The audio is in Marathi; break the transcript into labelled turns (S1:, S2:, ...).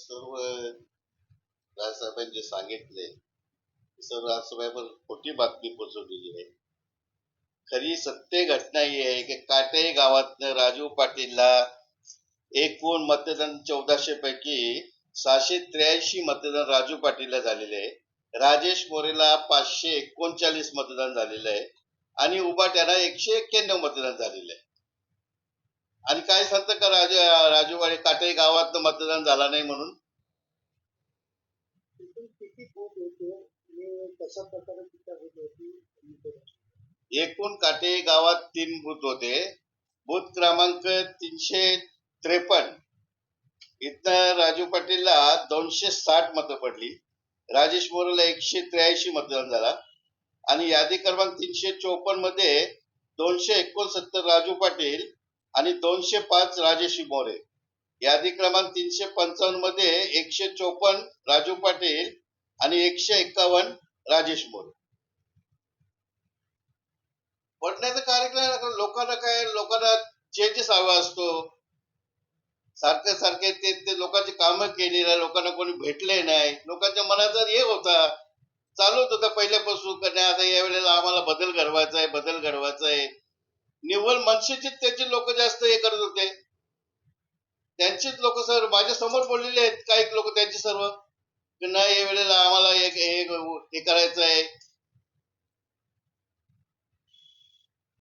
S1: सर्व राजसाहेबांनी जे सांगितले सर्व राजसाहेबांवर खोटी बातमी पोचवलेली आहे. खरी सत्य घटना ही आहे की काटे गावातनं राजू पाटीलला एकूण मतदान चौदाशे पैकी सहाशे त्र्याऐंशी मतदान राजू पाटीलला झालेले आहे. राजेश मोरेला पाचशे एकोणचाळीस मतदान झालेलं आहे. आणि उबाट्याला एकशे एक्क्याण्णव मतदान झालेलं आहे. आणि काय सांगतं का राजू राजूवाडी काटे गावात मतदान झाला नाही म्हणून? एकूण काटे गावात तीन बूथ होते. बूथ क्रमांक तीनशे त्रेपन्न. इथं राजू पाटीलला दोनशे साठ मतं पडली. राजेश मोरेला एकशे त्र्याऐंशी मतदान झाला. आणि यादी क्रमांक तीनशे चोपन्नमध्ये दोनशे एकोणसत्तर राजू पाटील आणि दोनशे पाच राजेश मोरे. यादी क्रमांक तीनशे पंचावन्नमध्ये एकशे चोपन्न राजू पाटील आणि एकशे एक्कावन्न राजेश मोरे. पडण्याचा कार्यक्रम लोकांना काय लोकांना चेंजेस हवा असतो. सारखे सारखे ते ते लोकांची कामं केली नाही लोकांना कोणी भेटले नाही. लोकांच्या मनाचा हे होता. चालू होता पहिल्यापासून आता यावेळेला आम्हाला बदल घडवायचा आहे बदल घडवायचा निव्वळ मनसेचीच त्याचे लोक जास्त हे करत होते. त्यांचीच लोक सर माझ्यासमोर बोललेले आहेत काही लोक त्यांचे सर्व. नाही या वेळेला आम्हाला एक हे करायचं आहे